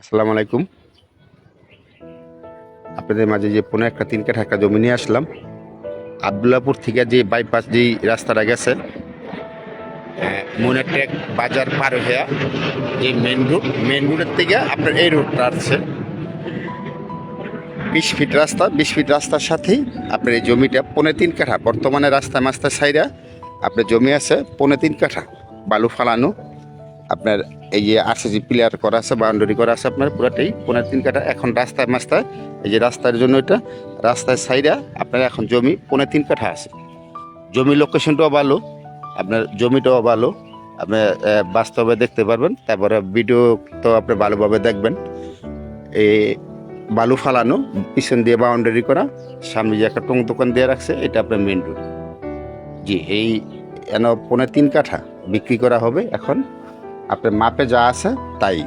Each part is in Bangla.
আসসালামু আলাইকুম। আপনাদের মাঝে যে পনেরো একটা, তিন কাঠা একটা জমি নিয়ে আসলাম। আবদুল্লাপুর থেকে যে বাইপাস যে রাস্তাটা গেছে মনেটেক বাজার পার হইয়া যে মেন রোড মেন রোডের থেকে আপনার এই রোডটা আসছে। বিশ ফিট রাস্তা, বিশ ফিট রাস্তার সাথেই আপনার এই জমিটা পনে তিন কাঠা। বর্তমানে রাস্তা মাস্তার সাইডা আপনার জমি আছে পনে তিন কাঠা, বালু ফালানো। আপনার এই যে আরসিসি প্লেয়ার করা আছে, বাউন্ডারি করা আছে আপনার, পুরাটাই পনেরো তিন কাঠা। এখন রাস্তায় মাস্তায়, এই যে রাস্তার জন্য এটা রাস্তার সাইডে আপনার এখন জমি পনেরো তিন কাঠা আছে। জমি লোকেশনটাও ভালো, আপনার জমিটাও ভালো, আপনি বাস্তবে দেখতে পারবেন। তারপরে ভিডিও তো আপনি ভালোভাবে দেখবেন। এই বালু ফালানো, পিছন দিয়ে বাউন্ডারি করা, সামনে যে একটা টং দোকান দিয়ে রাখছে, এটা আপনার মেন রোড জি, এই, এন পনেরো তিন কাঠা বিক্রি করা হবে এখন। আপনার মাপে যা আছে, তাই।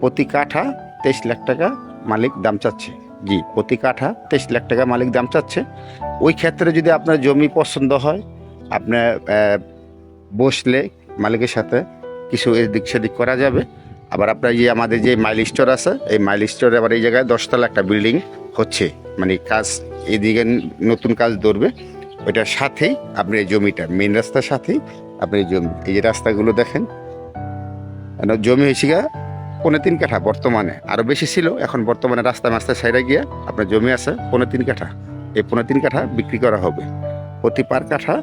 প্রতি কাঠা তেইশ লাখ টাকা মালিক দাম চাচ্ছে। জি, প্রতি কাঠা তেইশ লাখ টাকা মালিক দাম চাচ্ছে। ওই ক্ষেত্রে যদি আপনার জমি পছন্দ হয় আপনার বসলে মালিকের সাথে কিছু এদিক সেদিক করা যাবে। আবার আপনার যে আমাদের যে মাইল স্টোর আছে, এই মাইল স্টোরে আবার এই জায়গায় দশতলা একটা বিল্ডিং হচ্ছে। মানে কাজ, এদিকে নতুন কাজ ধরবে। ওইটার সাথেই আপনি এই জমিটা মেন রাস্তার সাথেই আপনি এই জমি, এই যে রাস্তাগুলো দেখেন জমি হয়েছে গা পনেরো তিন কাঠা বর্তমানে। আরও বেশি ছিল, এখন বর্তমানে রাস্তা মাস্তায় সাইডে গিয়ে আপনার জমি আছে পনেরো তিন কাঠা। এই পনেরো তিন কাঠা বিক্রি করা হবে। প্রতি পার কাঠা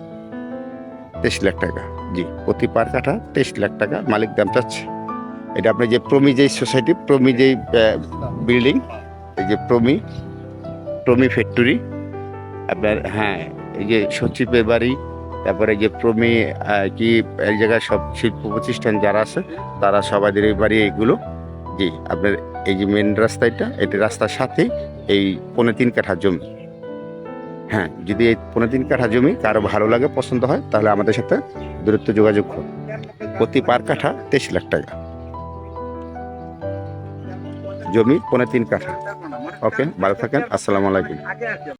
তেইশ লাখ টাকা। জি, প্রতি পার কাঠা তেইশ লাখ টাকা মালিক দাম চাচ্ছে। এটা আপনার যে প্রমি যেই সোসাইটি, প্রমি যেই বিল্ডিং, এই যে প্রমি প্রমি ফ্যাক্টরি, আপনার হ্যাঁ এই যে সচিবের বাড়ি তারপরে যে প্রমি কি, এই জায়গায় সব শিল্প প্রতিষ্ঠান যারা আছে, তারা সবাইদের এই বাড়ি এইগুলো জি, আপনার এই যে মেন রাস্তাটা, এটি রাস্তার সাথেই এই পনেরো তিন কাঠা জমি। হ্যাঁ যদি এই পনেরো তিন কাঠা জমি কারও ভালো লাগে, পছন্দ হয়, তাহলে আমাদের সাথে দূরত্ব যোগাযোগ করুন। প্রতি পার কাঠা তেইশ লাখ টাকা। জমি পনেরো তিন কাঠা। ওকে, ভালো থাকেন, আসসালামু আলাইকুম।